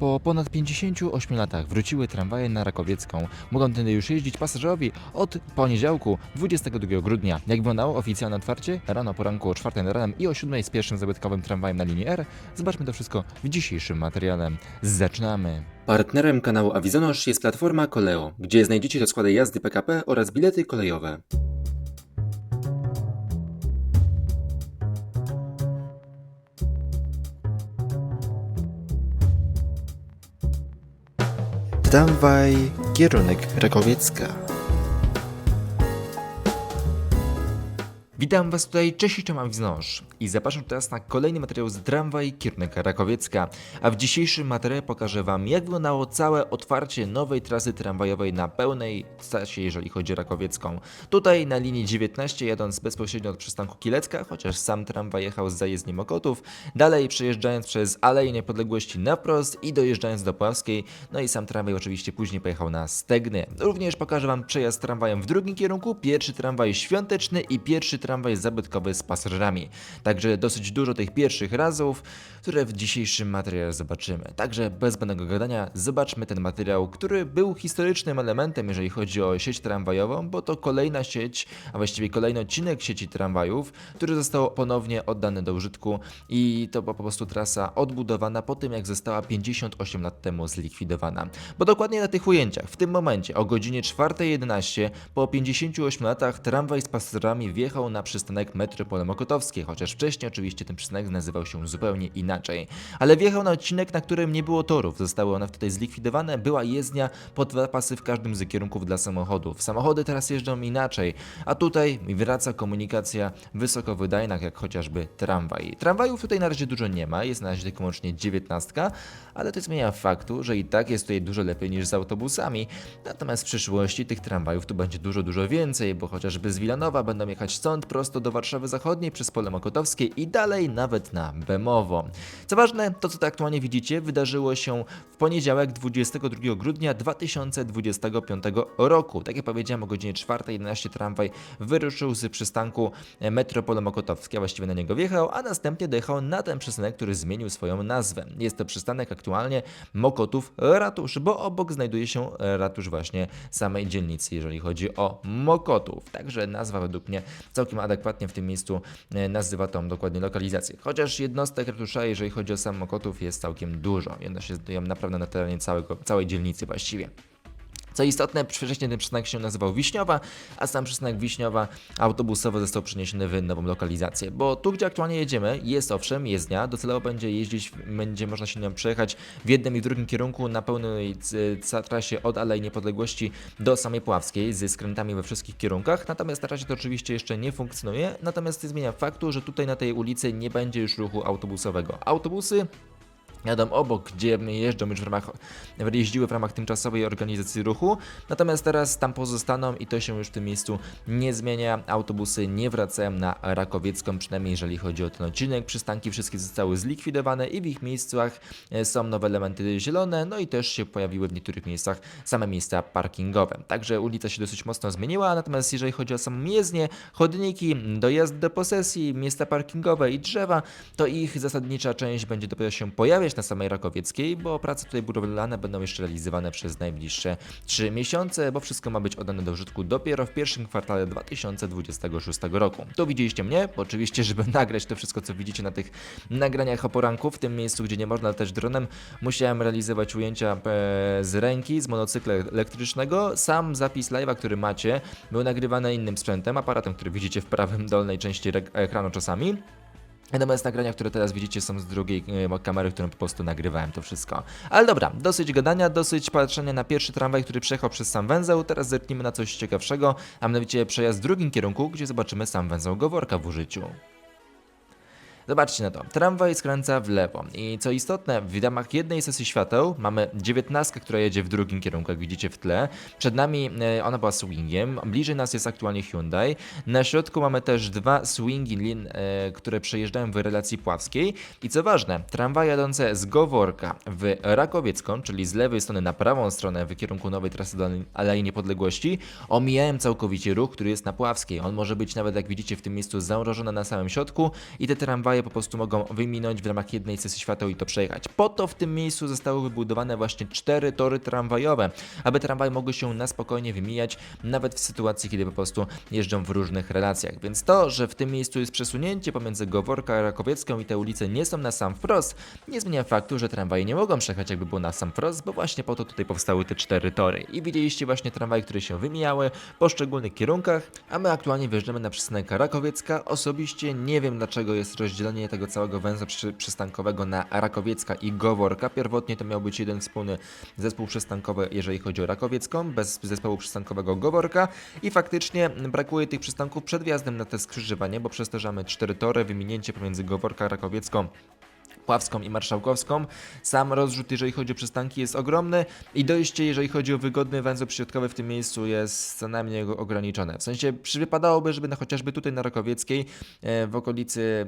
Po ponad 58 latach wróciły tramwaje na Rakowiecką. Mogą tędy już jeździć pasażerowie od poniedziałku 22 grudnia. Jak wyglądało oficjalne otwarcie? Rano, poranku o 4 nad ranem i o 7 z pierwszym zabytkowym tramwajem na linii R. Zobaczmy to wszystko w dzisiejszym materiale. Zaczynamy! Partnerem kanału Avizonosz jest platforma Koleo, gdzie znajdziecie rozkłady jazdy PKP oraz bilety kolejowe. Tramwaj, kierunek Rakowiecka. Witam Was tutaj, cześć i cześć wznosz i zapraszam teraz na kolejny materiał z Tramwaj Kierunek Rakowiecka, a w dzisiejszym materiale pokażę Wam jak wyglądało całe otwarcie nowej trasy tramwajowej na pełnej stasie, jeżeli chodzi o Rakowiecką. Tutaj na linii 19 jadąc bezpośrednio od przystanku Kielecka, chociaż sam tramwaj jechał z zajezdni Mokotów, dalej przejeżdżając przez Aleję Niepodległości na wprost i dojeżdżając do Pławskiej, no i sam tramwaj oczywiście później pojechał na Stegny. Również pokażę Wam przejazd tramwajem w drugim kierunku, pierwszy tramwaj świąteczny i pierwszy tramwaj zabytkowy z pasażerami. Także dosyć dużo tych pierwszych razów, które w dzisiejszym materiale zobaczymy. Także bez zbędnego gadania zobaczmy ten materiał, który był historycznym elementem, jeżeli chodzi o sieć tramwajową, bo to kolejna sieć, a właściwie kolejny odcinek sieci tramwajów, który został ponownie oddany do użytku i to po prostu trasa odbudowana po tym, jak została 58 lat temu zlikwidowana. Bo dokładnie na tych ujęciach, w tym momencie o godzinie 4.11 po 58 latach tramwaj z pasażerami wjechał na przystanek Metropole Mokotowskie, chociaż wcześniej oczywiście ten przystanek nazywał się zupełnie inaczej. Ale wjechał na odcinek, na którym nie było torów, zostały one wtedy zlikwidowane, była jezdnia po dwa pasy w każdym z kierunków dla samochodów. Samochody teraz jeżdżą inaczej, a tutaj wraca komunikacja wysokowydajna, jak chociażby tramwaj. Tramwajów tutaj na razie dużo nie ma, jest na razie tylko łącznie 19, ale to zmienia faktu, że i tak jest tutaj dużo lepiej niż z autobusami. Natomiast w przyszłości tych tramwajów tu będzie dużo, dużo więcej, bo chociażby z Wilanowa będą jechać stąd prosto do Warszawy Zachodniej przez pole Mokotowskie i dalej nawet na Bemowo. Co ważne, to co tu aktualnie widzicie wydarzyło się w poniedziałek 22 grudnia 2025 roku. Tak jak powiedziałem o godzinie 4.11 tramwaj wyruszył z przystanku Metropole Mokotowskie, właściwie na niego wjechał, a następnie dojechał na ten przystanek, który zmienił swoją nazwę. Jest to przystanek aktualnie Mokotów Ratusz, bo obok znajduje się ratusz właśnie samej dzielnicy, jeżeli chodzi o Mokotów. Także nazwa według mnie całkiem adekwatnie w tym miejscu e, nazywa tą dokładnie lokalizację. Chociaż jednostek ratusza, jeżeli chodzi o sam Mokotów, jest całkiem dużo. Jedno się znajdują naprawdę na terenie całego, całej dzielnicy właściwie. Co istotne, wcześniej ten przystanek się nazywał Wiśniowa, a sam przystanek Wiśniowa autobusowy został przeniesiony w nową lokalizację. Bo tu, gdzie aktualnie jedziemy, jest owszem jezdnia, docelowo będzie jeździć, będzie można się nią przejechać w jednym i w drugim kierunku na pełnej trasie od Alei Niepodległości do samej Pławskiej, ze skrętami we wszystkich kierunkach. Natomiast na razie to oczywiście jeszcze nie funkcjonuje, natomiast nie zmienia faktu, że tutaj na tej ulicy nie będzie już ruchu autobusowego. Autobusy jadą obok, gdzie jeżdżą już w ramach, jeździły w ramach tymczasowej organizacji ruchu, natomiast teraz tam pozostaną i to się już w tym miejscu nie zmienia. Autobusy nie wracają na Rakowiecką, przynajmniej jeżeli chodzi o ten odcinek. Przystanki wszystkie zostały zlikwidowane i w ich miejscach e, są nowe elementy zielone, no i też się pojawiły w niektórych miejscach same miejsca parkingowe. Także ulica się dosyć mocno zmieniła, natomiast jeżeli chodzi o samą jezdnię, chodniki, dojazd do posesji, miejsca parkingowe i drzewa, to ich zasadnicza część będzie dopiero się pojawiać na samej Rakowieckiej, bo prace tutaj budowlane będą jeszcze realizowane przez najbliższe 3 miesiące, bo wszystko ma być oddane do użytku dopiero w pierwszym kwartale 2026 roku. Tu widzieliście mnie, bo oczywiście, żeby nagrać to wszystko, co widzicie na tych nagraniach o poranku, w tym miejscu, gdzie nie można latać dronem, musiałem realizować ujęcia e, z ręki, z monocykla elektrycznego. Sam zapis live'a, który macie, był nagrywany innym sprzętem, aparatem, który widzicie w prawym dolnej części ekranu czasami. Natomiast nagrania, które teraz widzicie, są z drugiej e, kamery, którą po prostu nagrywałem to wszystko. Ale dobra, dosyć gadania, dosyć patrzenia na pierwszy tramwaj, który przejechał przez sam węzeł. Teraz zerknijmy na coś ciekawszego, a mianowicie przejazd w drugim kierunku, gdzie zobaczymy sam węzeł Goworka w użyciu. Zobaczcie na to. Tramwaj skręca w lewo. I co istotne, w ramach jednej sesji świateł mamy dziewiętnastkę, która jedzie w drugim kierunku, jak widzicie w tle. Przed nami e, ona była swingiem. Bliżej nas jest aktualnie Hyundai. Na środku mamy też dwa swingi lin, e, które przejeżdżają w relacji pławskiej. I co ważne, tramwaj jadące z Goworka w Rakowiecką, czyli z lewej strony na prawą stronę w kierunku nowej trasy do Alei Niepodległości, omijają całkowicie ruch, który jest na Pławskiej. On może być nawet, jak widzicie w tym miejscu, zamrożony na samym środku i te tramwaje po prostu mogą wyminąć w ramach jednej sesji świateł i to przejechać. Po to w tym miejscu zostały wybudowane właśnie cztery tory tramwajowe, aby tramwaje mogły się na spokojnie wymijać, nawet w sytuacji, kiedy po prostu jeżdżą w różnych relacjach. Więc to, że w tym miejscu jest przesunięcie pomiędzy Goworka a Rakowiecką i te ulice nie są na sam wprost, nie zmienia faktu, że tramwaje nie mogą przejechać jakby było na sam wprost, bo właśnie po to tutaj powstały te cztery tory. I widzieliście właśnie tramwaje, które się wymijały w poszczególnych kierunkach, a my aktualnie wjeżdżamy na przystanek Rakowiecka. Osobiście nie wiem dlaczego jest rozdzielenie tego całego węzła przy, przystankowego na Rakowiecka i Goworka. Pierwotnie to miał być jeden wspólny zespół przystankowy, jeżeli chodzi o Rakowiecką, bez zespołu przystankowego Goworka i faktycznie brakuje tych przystanków przed wjazdem na te skrzyżowanie, bo mamy cztery tory, wyminięcie pomiędzy Goworka a Rakowiecką Pławską i Marszałkowską. Sam rozrzut, jeżeli chodzi o przystanki, jest ogromny i dojście, jeżeli chodzi o wygodny węzeł przyśrodkowy w tym miejscu jest co najmniej ograniczone. W sensie wypadałoby, żeby na, chociażby tutaj na Rakowieckiej, e, w okolicy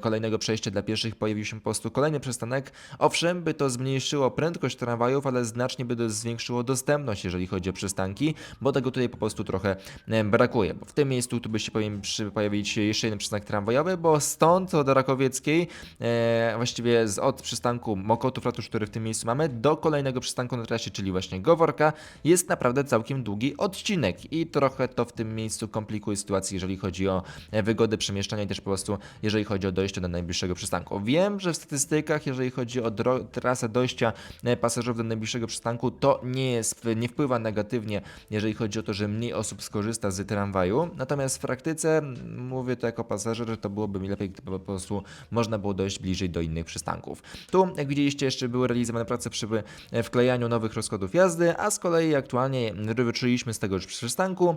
kolejnego przejścia dla pieszych pojawił się po prostu kolejny przystanek. Owszem, by to zmniejszyło prędkość tramwajów, ale znacznie by to zwiększyło dostępność, jeżeli chodzi o przystanki, bo tego tutaj po prostu trochę e, brakuje. Bo w tym miejscu tu by się powinien pojawić jeszcze jeden przystanek tramwajowy, bo stąd od Rakowieckiej e, właściwie z, od przystanku Mokotów Ratusz, który w tym miejscu mamy, do kolejnego przystanku na trasie, czyli właśnie Goworka, jest naprawdę całkiem długi odcinek i trochę to w tym miejscu komplikuje sytuację, jeżeli chodzi o e, wygodę przemieszczania i też po prostu jeżeli chodzi o dojście do najbliższego przystanku. Wiem, że w statystykach, jeżeli chodzi o trasę dojścia e, pasażerów do najbliższego przystanku, to nie jest, nie wpływa negatywnie, jeżeli chodzi o to, że mniej osób skorzysta z tramwaju, natomiast w praktyce, mówię to jako pasażer, że to byłoby mi lepiej, gdyby po prostu można było dojść bliżej do innych przystanków. Tu, jak widzieliście, jeszcze były realizowane prace przy e, wklejaniu nowych rozkładów jazdy, a z kolei aktualnie wyczuliśmy z tego już przystanku.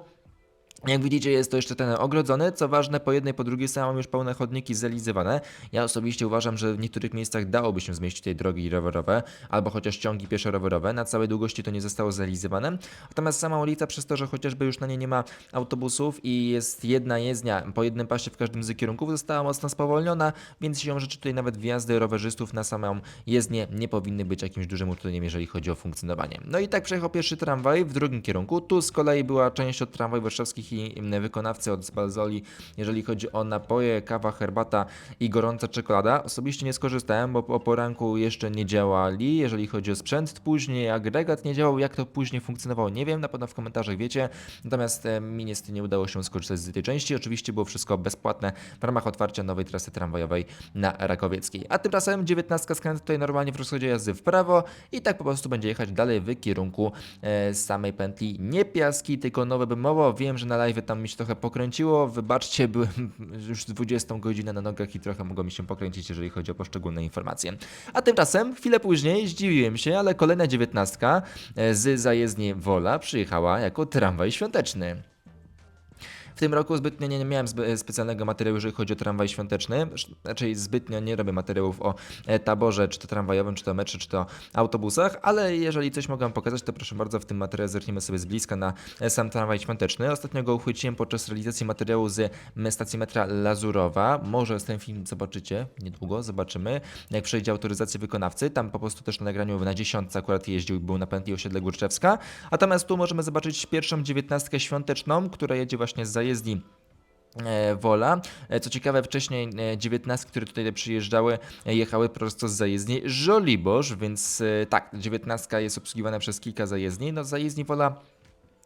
Jak widzicie, jest to jeszcze ten ogrodzony. Co ważne, po jednej, po drugiej strony mamy już pełne chodniki zrealizowane. Ja osobiście uważam, że w niektórych miejscach dałoby się zmieścić tej drogi rowerowe, albo chociaż ciągi pieszo-rowerowe. Na całej długości to nie zostało zrealizowane. Natomiast sama ulica, przez to, że chociażby już na niej nie ma autobusów i jest jedna jezdnia po jednym pasie w każdym z kierunków, została mocno spowolniona, więc siłą rzeczy tutaj nawet wjazdy rowerzystów na samą jezdnię nie powinny być jakimś dużym utrudnieniem, jeżeli chodzi o funkcjonowanie. No i tak przejechał pierwszy tramwaj w drugim kierunku. Tu z kolei była część od tramwajów warszawskich i wykonawcy od Spalzoli, jeżeli chodzi o napoje, kawa, herbata i gorąca czekolada. Osobiście nie skorzystałem, bo po poranku jeszcze nie działali, jeżeli chodzi o sprzęt. Później agregat nie działał, jak to później funkcjonowało, nie wiem, na pewno w komentarzach wiecie. Natomiast e, mi niestety nie udało się skorzystać z tej części. Oczywiście było wszystko bezpłatne w ramach otwarcia nowej trasy tramwajowej na Rakowieckiej. A tymczasem 19 skręt tutaj normalnie w rozchodzie jazdy w prawo i tak po prostu będzie jechać dalej w kierunku e, samej pętli. Nie piaski, tylko nowe Bemowo. Wiem, że na live tam mi się trochę pokręciło. Wybaczcie, byłem już 20 godzinę na nogach i trochę mogło mi się pokręcić, jeżeli chodzi o poszczególne informacje. A tymczasem, chwilę później, zdziwiłem się, ale kolejna 19 e, z zajezdni Wola przyjechała jako tramwaj świąteczny. W tym roku zbytnio nie, miałem specjalnego materiału, jeżeli chodzi o tramwaj świąteczny. Raczej zbytnio nie robię materiałów o e, taborze, czy to tramwajowym, czy to metrze, czy to autobusach, ale jeżeli coś mogę pokazać, to proszę bardzo, w tym materiale zerkniemy sobie z bliska na e, sam tramwaj świąteczny. Ostatnio go uchwyciłem podczas realizacji materiału z m, stacji metra Lazurowa. Może ten film zobaczycie niedługo, zobaczymy, jak przejdzie autoryzację wykonawcy. Tam po prostu też na nagraniu na dziesiątce akurat jeździł był na pętli osiedle Górczewska. Natomiast tu możemy zobaczyć pierwszą dziewiętnastkę świąteczną, która jedzie właśnie z zajezdni e, Wola. E, Co ciekawe, wcześniej e, 19, które tutaj przyjeżdżały, e, jechały prosto z zajezdni Żoliborz, więc e, tak, 19 jest obsługiwana przez kilka zajezdni. No zajezdni Wola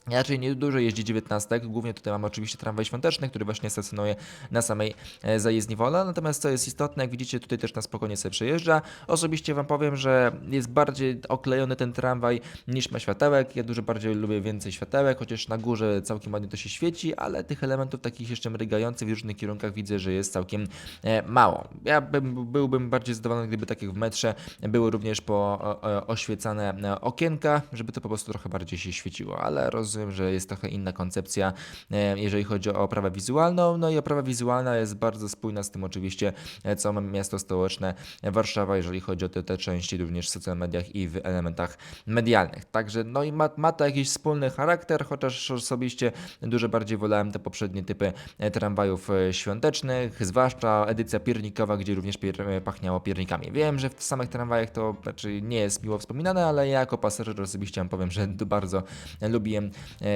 Raczej nie dużo jeździ 19, głównie tutaj mamy oczywiście tramwaj świąteczny, który właśnie stacjonuje na samej e, zajezdni Wola, natomiast co jest istotne, jak widzicie tutaj też na spokojnie sobie przejeżdża. Osobiście Wam powiem, że jest bardziej oklejony ten tramwaj niż ma światełek, ja dużo bardziej lubię więcej światełek, chociaż na górze całkiem ładnie to się świeci, ale tych elementów takich jeszcze mrygających w różnych kierunkach widzę, że jest całkiem e, mało. Ja bym, byłbym bardziej zadowolony, gdyby tak jak w metrze były również po oświecane e, okienka, żeby to po prostu trochę bardziej się świeciło, ale rozumiem, że jest trochę inna koncepcja, e, jeżeli chodzi o oprawę wizualną. No i oprawa wizualna jest bardzo spójna z tym oczywiście, e, co ma miasto stołeczne e, Warszawa, jeżeli chodzi o te, te części również w social mediach i w elementach medialnych. Także no i ma, ma to jakiś wspólny charakter, chociaż osobiście dużo bardziej wolałem te poprzednie typy tramwajów świątecznych, zwłaszcza edycja piernikowa, gdzie również pier, pachniało piernikami. Wiem, że w samych tramwajach to raczej nie jest miło wspominane, ale ja jako pasażer osobiście powiem, że bardzo lubiłem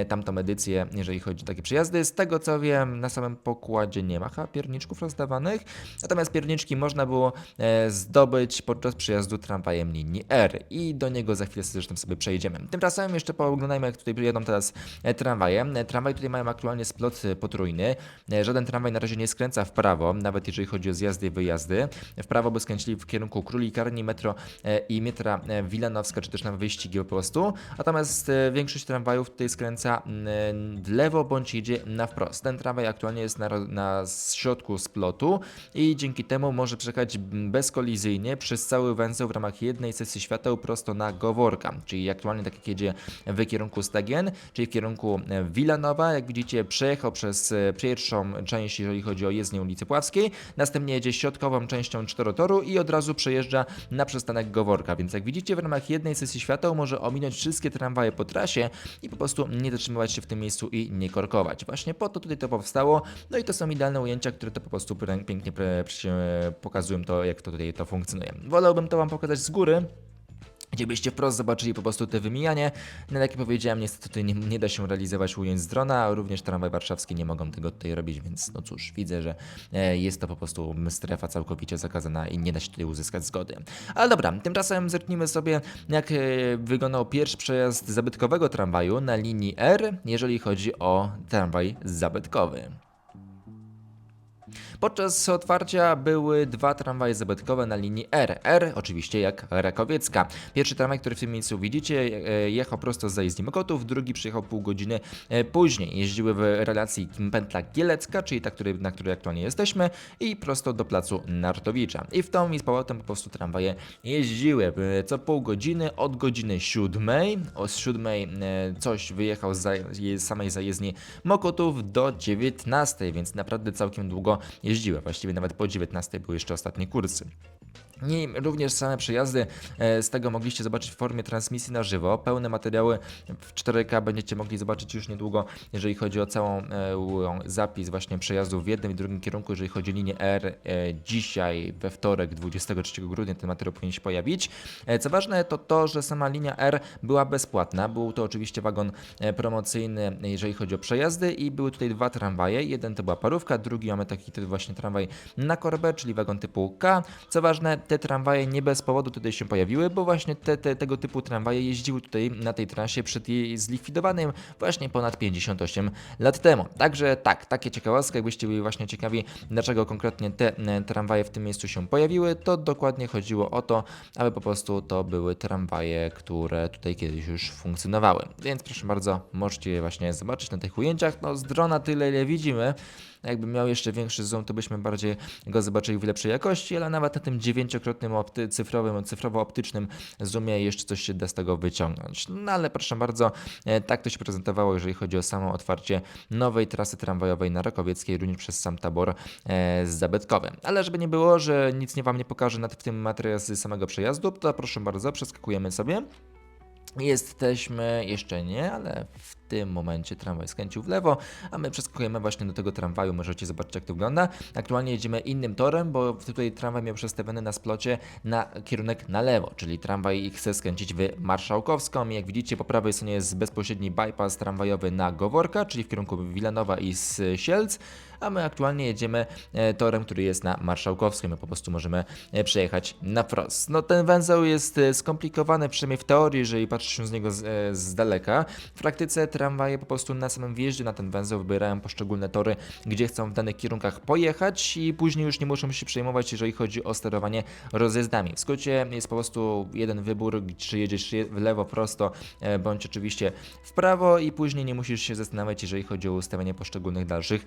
tamtą edycję, jeżeli chodzi o takie przejazdy. Z tego co wiem, na samym pokładzie nie ma pierniczków rozdawanych, natomiast pierniczki można było e, zdobyć podczas przejazdu tramwajem linii R i do niego za chwilę zresztą sobie przejdziemy. Tymczasem jeszcze pooglądajmy, jak tutaj jedą teraz e, tramwaje. E, Tramwaj tutaj mają aktualnie splot e, potrójny. E, Żaden tramwaj na razie nie skręca w prawo, nawet jeżeli chodzi o zjazdy i wyjazdy. W prawo by skręcili w kierunku Królikarni, metro e, i metra e, Wilanowska, czy też na wyścigi po prostu. Natomiast e, większość tramwajów tutaj skręca mm, w lewo bądź idzie na wprost. Ten tramwaj aktualnie jest na, na środku splotu i dzięki temu może przejechać bezkolizyjnie przez cały węzeł w ramach jednej sesji świateł prosto na Goworka, czyli aktualnie tak jak jedzie w kierunku Stagien, czyli w kierunku e, Wilanowa, jak widzicie przejechał przez e, pierwszą część, jeżeli chodzi o jezdnię ulicy Pławskiej, następnie jedzie środkową częścią czterotoru i od razu przejeżdża na przystanek Goworka, więc jak widzicie w ramach jednej sesji świateł może ominąć wszystkie tramwaje po trasie i po prostu nie zatrzymywać się w tym miejscu i nie korkować. Właśnie po to tutaj to powstało, no i to są idealne ujęcia, które to po prostu pięknie pokazują to, jak to tutaj to funkcjonuje. Wolałbym to Wam pokazać z góry, gdzie wprost zobaczyli po prostu te wymijanie. No jak powiedziałem, niestety nie, nie da się realizować ujęć z drona, również tramwaj warszawskie nie mogą tego tutaj robić, więc no cóż, widzę, że e, jest to po prostu strefa całkowicie zakazana i nie da się tutaj uzyskać zgody. Ale dobra, tymczasem zerknijmy sobie, jak e, wyglądał pierwszy przejazd zabytkowego tramwaju na linii R, jeżeli chodzi o tramwaj zabytkowy. Podczas otwarcia były dwa tramwaje zabytkowe na linii R. R oczywiście jak Rakowiecka. Pierwszy tramwaj, który w tym miejscu widzicie, e, jechał prosto z zajezdni Mokotów, drugi przyjechał pół godziny e, później. Jeździły w relacji pętla Kielecka, czyli ta, który, na której aktualnie jesteśmy, i prosto do placu Nartowicza. I w tą i z powrotem po prostu tramwaje jeździły e, co pół godziny od godziny siódmej. O siódmej coś wyjechał z samej zajezdni Mokotów do 19, więc naprawdę całkiem długo jeździły. Właściwie nawet po 19 były jeszcze ostatnie kursy. I również same przejazdy e, z tego mogliście zobaczyć w formie transmisji na żywo. Pełne materiały w 4K będziecie mogli zobaczyć już niedługo, jeżeli chodzi o całą e, zapis właśnie przejazdów w jednym i drugim kierunku, jeżeli chodzi o linię R. E, dzisiaj we wtorek 23 grudnia ten materiał powinien się pojawić. Co ważne to to, że sama linia R była bezpłatna. Był to oczywiście wagon promocyjny, jeżeli chodzi o przejazdy i były tutaj dwa tramwaje. Jeden to była parówka, drugi mamy taki właśnie tramwaj na korbę, czyli wagon typu K. Co ważne, te tramwaje nie bez powodu tutaj się pojawiły, bo właśnie te, te, tego typu tramwaje jeździły tutaj na tej trasie przed jej zlikwidowanym właśnie ponad 58 lat temu. Także tak, takie ciekawostki, jakbyście byli właśnie ciekawi, dlaczego konkretnie te e, tramwaje w tym miejscu się pojawiły, to dokładnie chodziło o to, aby po prostu to były tramwaje, które tutaj kiedyś już funkcjonowały. Więc proszę bardzo, możecie je właśnie zobaczyć na tych ujęciach. No z drona tyle, ile widzimy. Jakby miał jeszcze większy zoom, to byśmy bardziej go zobaczyli w lepszej jakości, ale nawet na tym dziewięciokrotnym opty, cyfrowym, cyfrowo-optycznym zoomie jeszcze coś się da z tego wyciągnąć. No ale proszę bardzo, e, tak to się prezentowało, jeżeli chodzi o samo otwarcie nowej trasy tramwajowej na Rakowieckiej, również przez sam tabor e, zabytkowy. Ale żeby nie było, że nic nie Wam nie pokażę nad w tym materiał z samego przejazdu, to proszę bardzo, przeskakujemy sobie. Jesteśmy, jeszcze nie, ale w tym momencie tramwaj skręcił w lewo, a my przeskakujemy właśnie do tego tramwaju, możecie zobaczyć jak to wygląda. Aktualnie jedziemy innym torem, bo tutaj tramwaj miał przestawiony na splocie na kierunek na lewo, czyli tramwaj chce skręcić w Marszałkowską. Jak widzicie po prawej stronie jest bezpośredni bypass tramwajowy na Goworka, czyli w kierunku Wilanowa i z Sielc, a my aktualnie jedziemy e, torem, który jest na Marszałkowskiej. My po prostu możemy e, przejechać na wprost. No ten węzeł jest e, skomplikowany, przynajmniej w teorii, jeżeli patrzy się z niego z, z daleka. W praktyce tramwaje po prostu na samym wjeździe na ten węzeł wybierają poszczególne tory, gdzie chcą w danych kierunkach pojechać i później już nie muszą się przejmować, jeżeli chodzi o sterowanie rozjazdami. W skrócie jest po prostu jeden wybór, czy jedziesz je- w lewo prosto, bądź oczywiście w prawo i później nie musisz się zastanawiać, jeżeli chodzi o ustawienie poszczególnych dalszych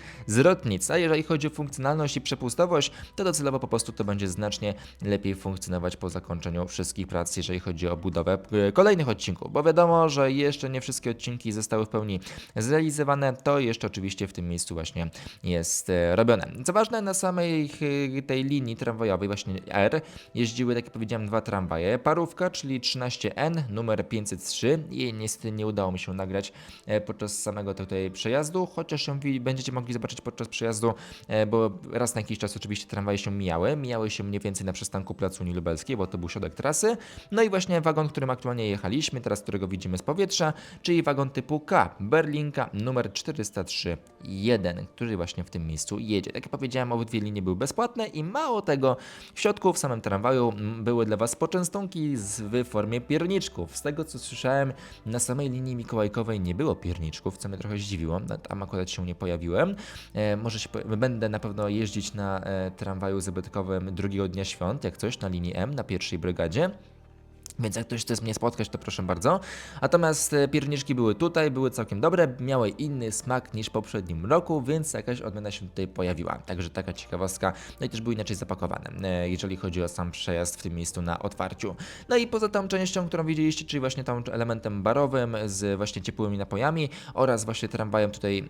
A jeżeli chodzi o funkcjonalność i przepustowość, to docelowo po prostu to będzie znacznie lepiej funkcjonować po zakończeniu wszystkich prac, jeżeli chodzi o budowę e, kolejnych odcinków, bo wiadomo, że jeszcze nie wszystkie odcinki zostały w pełni zrealizowane, to jeszcze oczywiście w tym miejscu właśnie jest e, robione. Co ważne, na samej e, tej linii tramwajowej, właśnie R, jeździły, tak jak powiedziałem, dwa tramwaje. Parówka, czyli 13N, numer 503. Jej niestety nie udało mi się nagrać e, podczas samego tutaj przejazdu, chociaż ją będziecie mogli zobaczyć podczas przejazdu, e, bo raz na jakiś czas oczywiście tramwaje się mijały. Mijały się mniej więcej na przystanku Placu Unii Lubelskiej, bo to był środek trasy. No i właśnie wagon, którym aktualnie jechaliśmy, teraz którego widzimy z powietrza, czyli wagon typu K, Berlinka numer 403-1, który właśnie w tym miejscu jedzie. Tak jak powiedziałem, obydwie linie były bezpłatne i mało tego, w środku, w samym tramwaju były dla Was poczęstunki z, w formie pierniczków. Z tego co słyszałem, na samej linii mikołajkowej nie było pierniczków, co mnie trochę zdziwiło. No, Tam akurat się nie pojawiłem. Może się, będę na pewno jeździć na e, tramwaju zabytkowym drugiego dnia świąt, jak coś, na linii M, na pierwszej brygadzie. Więc jak ktoś chce mnie spotkać, to proszę bardzo. Natomiast e, pierniczki były tutaj, były całkiem dobre, miały inny smak niż w poprzednim roku, więc jakaś odmiana się tutaj pojawiła. Także taka ciekawostka. No i też były inaczej zapakowane, e, jeżeli chodzi o sam przejazd w tym miejscu na otwarciu. No i poza tą częścią, którą widzieliście, czyli właśnie tą elementem barowym z właśnie ciepłymi napojami oraz właśnie tramwajem tutaj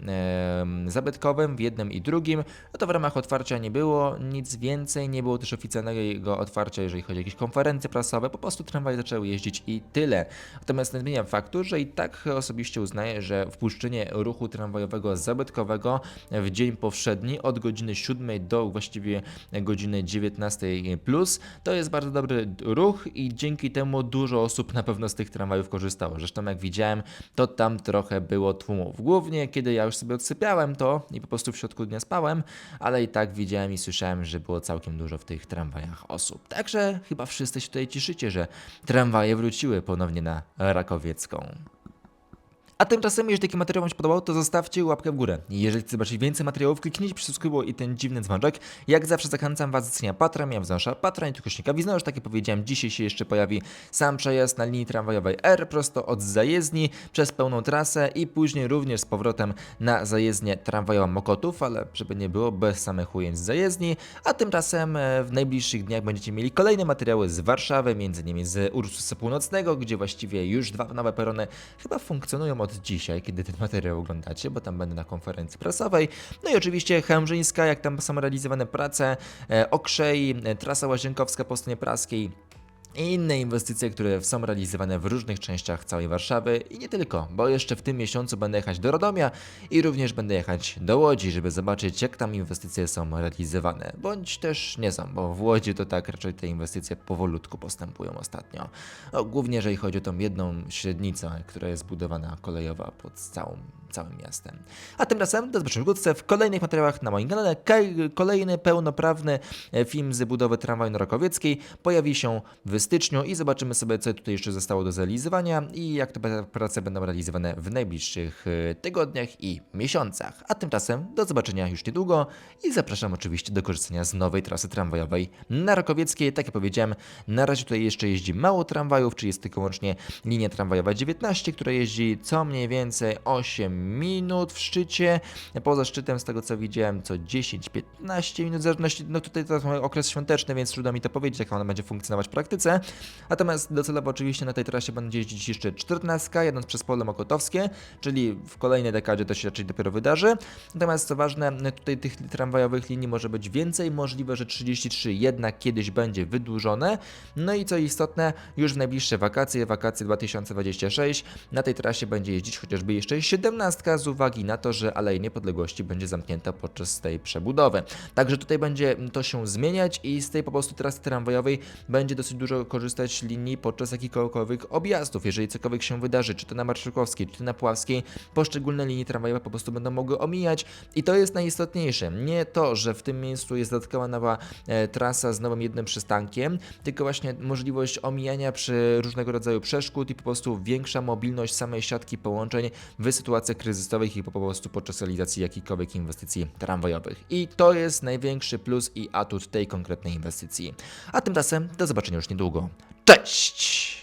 em, zabytkowym w jednym i drugim, no to w ramach otwarcia nie było nic więcej, nie było też oficjalnego otwarcia, jeżeli chodzi o jakieś konferencje prasowe, po prostu tramwaje zaczęły jeździć i tyle. Natomiast nie zmieniam faktu, że i tak osobiście uznaję, że wpuszczenie ruchu tramwajowego zabytkowego w dzień powszedni od godziny 7 do właściwie godziny 19 plus to jest bardzo dobry ruch i dzięki temu dużo osób na pewno z tych tramwajów korzystało. Zresztą jak widziałem, to tam trochę było tłumów. Głównie kiedy ja już sobie odsypiałem to i po prostu w środku dnia spałem, ale i tak widziałem i słyszałem, że było całkiem dużo w tych tramwajach osób. Także chyba wszyscy się tutaj cieszycie, że tramwaje wróciły ponownie na Rakowiecką. A tymczasem, jeżeli taki materiał Wam się podobał, to zostawcie łapkę w górę. Jeżeli chcecie zobaczyć więcej materiałów, kliknijcie przy subskrybu i ten dziwny dzwoneczek. Jak zawsze zachęcam Was do cenia Patreon, ja wznosza Patreon i tu kośnika Wiznoż, tak jak powiedziałem, dzisiaj się jeszcze pojawi sam przejazd na linii tramwajowej R, prosto od zajezdni przez pełną trasę i później również z powrotem na zajezdnię tramwajową Mokotów, ale żeby nie było, bez samych ujęć z zajezdni. A tymczasem e, w najbliższych dniach będziecie mieli kolejne materiały z Warszawy, między innymi z Ursusa Północnego, gdzie właściwie już dwa nowe perony chyba funkcjonują od dzisiaj, kiedy ten materiał oglądacie, bo tam będę na konferencji prasowej. No i oczywiście Chężyńska, jak tam są realizowane prace, e, Okrzej, e, trasa Łazienkowska po stronie praskiej i inne inwestycje, które są realizowane w różnych częściach całej Warszawy i nie tylko, bo jeszcze w tym miesiącu będę jechać do Radomia i również będę jechać do Łodzi, żeby zobaczyć jak tam inwestycje są realizowane, bądź też nie są, bo w Łodzi to tak raczej te inwestycje powolutku postępują ostatnio. No, głównie jeżeli chodzi o tą jedną średnicę, która jest budowana kolejowa pod całą, całym miastem. A tymczasem do zobaczenia wkrótce w kolejnych materiałach na moim kanale. Kolejny pełnoprawny e, film z budowy tramwaju na Rakowieckiej pojawi się w styczniu i zobaczymy sobie, co tutaj jeszcze zostało do zrealizowania i jak te pra- prace będą realizowane w najbliższych e, tygodniach i miesiącach. A tymczasem do zobaczenia już niedługo i zapraszam oczywiście do korzystania z nowej trasy tramwajowej na Rakowieckiej. Tak jak powiedziałem, na razie tutaj jeszcze jeździ mało tramwajów, czyli jest tylko łącznie linia tramwajowa 19, która jeździ co mniej więcej 8 minut w szczycie. Poza szczytem, z tego co widziałem, co 10-15 minut, w zależności, no tutaj to jest okres świąteczny, więc trudno mi to powiedzieć, jak ona będzie funkcjonować w praktyce. Natomiast docelowo oczywiście na tej trasie będzie jeździć jeszcze 14, jadąc przez pole mokotowskie, czyli w kolejnej dekadzie to się raczej dopiero wydarzy. Natomiast co ważne, tutaj tych tramwajowych linii może być więcej, możliwe, że 33 jednak kiedyś będzie wydłużone. No i co istotne, już w najbliższe wakacje, wakacje 2026, na tej trasie będzie jeździć chociażby jeszcze 17 z uwagi na to, że Aleja Niepodległości będzie zamknięta podczas tej przebudowy. Także tutaj będzie to się zmieniać i z tej po prostu trasy tramwajowej będzie dosyć dużo korzystać linii podczas jakichkolwiek objazdów. Jeżeli cokolwiek się wydarzy, czy to na Marszałkowskiej, czy to na Puławskiej, poszczególne linie tramwajowe po prostu będą mogły omijać i to jest najistotniejsze. Nie to, że w tym miejscu jest dodatkowa nowa e, trasa z nowym jednym przystankiem, tylko właśnie możliwość omijania przy różnego rodzaju przeszkód i po prostu większa mobilność samej siatki połączeń w sytuacjach kryzysowych i po prostu podczas realizacji jakichkolwiek inwestycji tramwajowych. I to jest największy plus i atut tej konkretnej inwestycji. A tymczasem do zobaczenia już niedługo. Cześć!